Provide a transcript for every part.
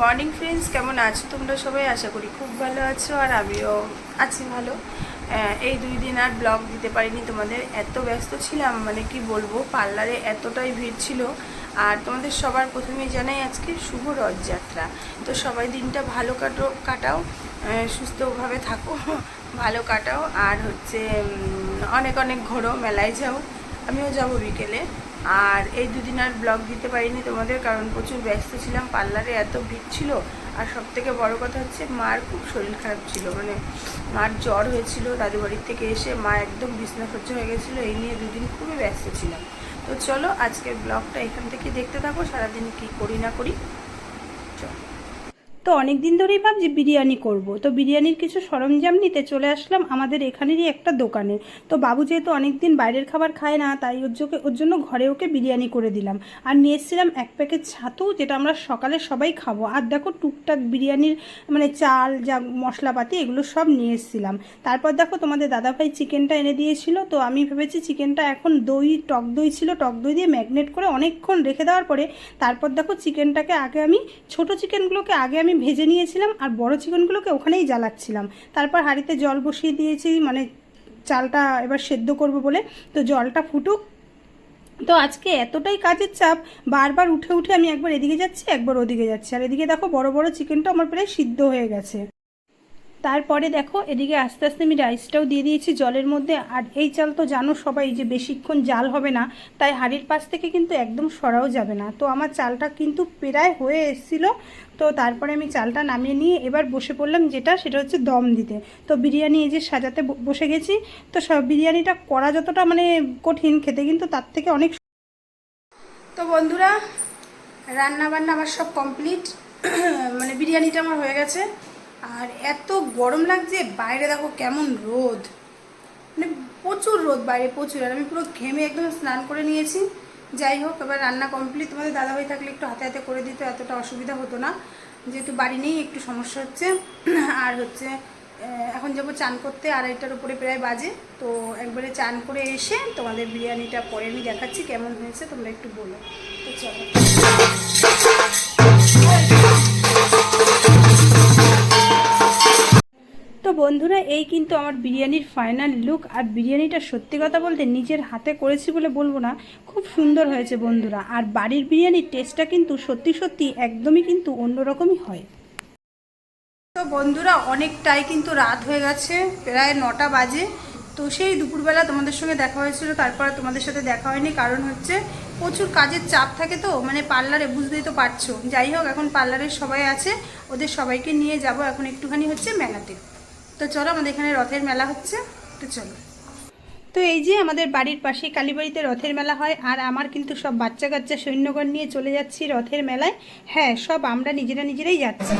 Morning friends, কেমন আছো? তোমরা সবাই আশা করি খুব ভালো আছো আর আমিও আছি ভালো। এই দুই দিন আর ব্লগ দিতে পারিনি, তোমাদের এত ব্যস্ত ছিলাম মানে কি বলব, পার্লারে এতটাই ভিড় ছিল। আর তোমাদের সবার প্রথমেই জানাই আজকে শুভ রথযাত্রা। তো সবাই দিনটা ভালো কাটো, কাটাও সুস্থভাবে থাকো, ভালো কাটাও। আর হচ্ছে অনেক অনেক ঘোরো, মেলায় যাও। আমিও যাব বিকেলে। আর এই দুদিন আর ব্লগ দিতে পারিনি তোমাদের, কারণ প্রচুর ব্যস্ত ছিলাম, পার্লারে এত ভিড় ছিল। আর সব থেকে বড় কথা হচ্ছে, মার খুব শরীর খারাপ ছিল মানে মার জ্বর হয়েছিল, দাদু বাড়ির থেকে এসে মা একদম বিছনা সহ্য হয়ে গেছিল, এই নিয়ে দুদিন খুবই ব্যস্ত ছিলাম। তো চলো, আজকের ব্লগটা এখান থেকে দেখতে থাকো, সারাদিন কি করি না করি। চলো। তো অনেক দিন ধরেই ভাবছি বিরিয়ানি করব। তো বিরিয়ানির কিছু সরঞ্জাম নিতে চলে আসলাম আমাদের এখানেরই একটা দোকানে। তো বাবু যেহেতু অনেক দিন বাইরের খাবার খায় না, তাই ওর জন্য ওর জন্য ঘরে ওকে বিরিয়ানি করে দিলাম। আর নিয়ে এসেছিলাম এক প্যাকেট ছাতু, যেটা আমরা সকালে সবাই খাব। আর দেখো টুকটাক বিরিয়ানির মানে চাল, যা মশলাপাতি, এগুলো সব নিয়ে এসেছিলাম। তারপর দেখো তোমাদের দাদাভাই চিকেনটা এনে দিয়েছিল। তো আমি ভেবেছি চিকেনটা এখন দই, টক দই ছিল, টক দই দিয়ে ম্যাগনেট করে অনেকক্ষণ রেখে দেওয়ার পরে তারপর দেখো চিকেনটাকে আগে আমি, ছোট চিকেনগুলোকে আগে আমি ভেজে নিয়েছিলাম আর বড় চিকেনগুলোকে ওখানেই জ্বালাচ্ছিলাম। তারপর হাঁড়িতে জল বসিয়ে দিয়েছি মানে চালটা এবার সেদ্ধ করব বলে। তো জলটা ফুটুক। তো আজকে এতটাই কাজের চাপ, বারবার উঠে উঠে আমি একবার এদিকে যাচ্ছি, একবার ওদিকে যাচ্ছি। আর এদিকে দেখো বড় বড় চিকেনটা আমার প্রায় সিদ্ধ হয়ে গেছে। তারপরে দেখো, এদিকে আস্তে আস্তে আমি রাইসটাও দিয়ে দিয়েছি জলের মধ্যে। আর এই চাল তো জানো সবাই যে বেশিক্ষণ জাল হবে না, তাই হাঁড়ির পাশ থেকে কিন্তু একদম সরাও যাবে না। তো আমার চালটা কিন্তু প্রায় হয়ে এসেছিল। তো তারপরে আমি চালটা নামিয়ে নিয়ে এবার বসে পড়লাম যেটা, সেটা হচ্ছে দম দিতে। তো বিরিয়ানি এই যে সাজাতে বসে গেছি। তো সব বিরিয়ানিটা করা যতটা মানে কঠিন খেতে, কিন্তু তার থেকে অনেক তো বন্ধুরা রান্না বান্না আমার সব কমপ্লিট মানে বিরিয়ানিটা আমার হয়ে গেছে। আর এত গরম লাগছে, বাইরে দেখো কেমন রোদ। মানে প্রচুর রোদ বাইরে, প্রচুর। আর আমি পুরো ঘেমে একদম স্নান করে নিয়েছি। যাই হোক, এবার রান্না কমপ্লিট তোমাদের দাদাভাই থাকলে একটু হাতে হাতে করে দিত, এতটা অসুবিধা হতো না। যেহেতু বাড়ি নেই, একটু সমস্যা হচ্ছে। আর হচ্ছে এখন যাব চান করতে, আড়াইটার উপরে প্রায় বাজে। তো একবারে চান করে এসে তোমাদের বিরিয়ানিটা পরে আমি দেখাচ্ছি, কেমন হয়েছে তোমরা একটু বলো। তো চলো। বন্ধুরা, এই কিন্তু আমার বিরিয়ানির ফাইনাল লুক আর বিরিয়ানিটা সত্যি কথা বলতে নিজের হাতে করেছি বলে বলব না, খুব সুন্দর হয়েছে বন্ধুরা। আর বাড়ির বিরিয়ানির টেস্টটা কিন্তু সত্যি সত্যি একদমই কিন্তু অন্যরকমই হয়। তো বন্ধুরা, অনেকটাই কিন্তু রাত হয়ে গেছে, প্রায় নটা বাজে। তো সেই দুপুরবেলা তোমাদের সঙ্গে দেখা হয়েছিল, তারপর তোমাদের সাথে দেখা হয়নি। কারণ হচ্ছে প্রচুর কাজের চাপ থাকে তো মানে পার্লারে বুঝতেই তো পারছ। যাই হোক, এখন পার্লারের সবাই আছে, ওদের সবাইকে নিয়ে যাব এখন একটুখানি হচ্ছে মেলাতে। তো চলো আমাদের এখানে রথের মেলা হচ্ছে, তো চলো। তো এই যে আমাদের বাড়ির পাশে কালীবাড়িতে রথের মেলা হয়, আর আমার কিন্তু সব বাচ্চা কাচ্চা সৈন্যগণ নিয়ে চলে যাচ্ছি রথের মেলায়। হ্যাঁ সব আমরা নিজেরা নিজেরাই যাচ্ছি।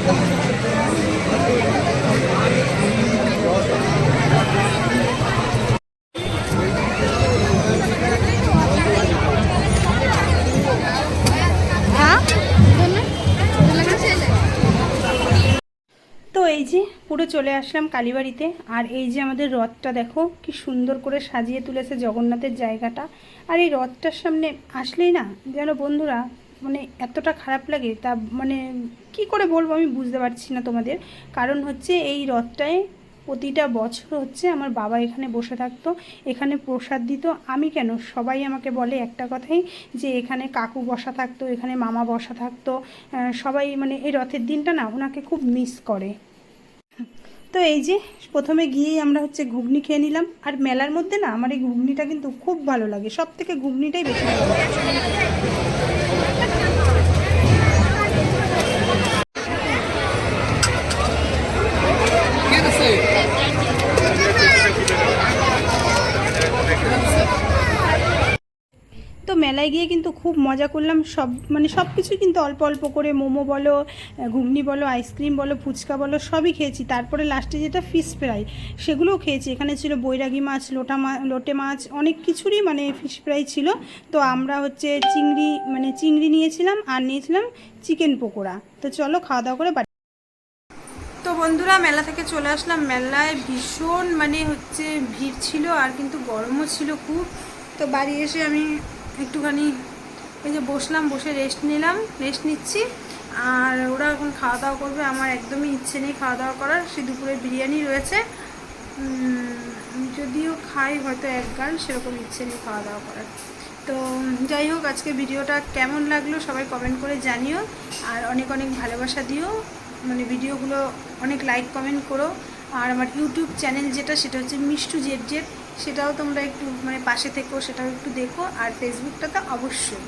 তো যে পুরো চলে আসলাম কালীবাড়িতে। আর এই যে আমাদের রথটা দেখো, কি সুন্দর করে সাজিয়ে তুলেছে জগন্নাথের জায়গাটা। আর এই রথটার সামনে আসলেই না, যেন বন্ধুরা মানে এতটা খারাপ লাগে, তা মানে কি করে বলব আমি বুঝতে পারছি না তোমাদের। কারণ হচ্ছে এই রথটায় প্রতিটা বছর হচ্ছে আমার বাবা এখানে বসে থাকতো, এখানে প্রসাদ দিত। আমি কেন? সবাই আমাকে বলে একটা কথাই, যে এখানে কাকু বসা থাকতো, এখানে মামা বসা থাকতো। সবাই মানে এই রথের দিনটা না ওনাকে খুব মিস করে। তো এই যে প্রথমে গিয়েই আমরা হচ্ছে ঘুগনি খেয়ে নিলাম। আর মেলার মধ্যে না আমার এই ঘুগনিটা কিন্তু খুব ভালো লাগে। সব থেকে ঘুগনিটাই বেশি ভালো লাগে। মেলায় গিয়ে কিন্তু খুব মজা করলাম। সব মানে সব কিছুই কিন্তু অল্প অল্প করে মোমো বলো ঘুগনি বলো, আইসক্রিম বলো, ফুচকা বলো, সবই খেয়েছি। তারপরে লাস্টে যেটা ফিশ ফ্রাই সেগুলোও খেয়েছি। এখানে ছিল বৈরাগী মাছ, লোটা মাছ লোটে মাছ, অনেক কিছুরই মানে ফিশ ফ্রাই ছিল। তো আমরা হচ্ছে চিংড়ি মানে চিংড়ি নিয়েছিলাম আর নিয়েছিলাম চিকেন পকোড়া। তো চলো খাওয়া দাওয়া করে বাড়ি। তো বন্ধুরা, মেলা থেকে চলে আসলাম। মেলায় ভীষণ মানে হচ্ছে ভিড় ছিল আর কিন্তু গরমও ছিল খুব। তো বাড়ি এসে আমি একটুখানি এই যে বসলাম, বসে রেস্ট নিলাম রেস্ট নিচ্ছি। আর ওরা এখন খাওয়া দাওয়া করবে, আমার একদমই ইচ্ছে নেই খাওয়া দাওয়া করার। সে দুপুরে বিরিয়ানি রয়েছে। যদিও খাই, হয়তো এক গান সেরকম ইচ্ছে নেই খাওয়া দাওয়া করার। তো যাই হোক, আজকে ভিডিওটা কেমন লাগল সবাই কমেন্ট করে জানিও। আর অনেক অনেক ভালোবাসা দিও। মানে ভিডিওগুলো অনেক লাইক কমেন্ট করো। আর আমার ইউটিউব চ্যানেল যেটা, সেটা হচ্ছে মিষ্টু জেড জেড। সেটাও তোমরা একটু মানে পাশে থেকো, সেটাও একটু দেখো, আর ফেসবুকটা তো অবশ্যই।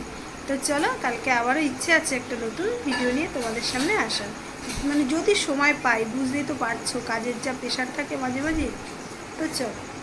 তো চলো, কালকে আবারও ইচ্ছে আছে একটা নতুন ভিডিও নিয়ে তোমাদের সামনে আসার। মানে যদি সময় পাই, বুঝতেই তো পারছ, কাজের যা প্রেশার থাকে মাঝে মাঝে। তো চলো।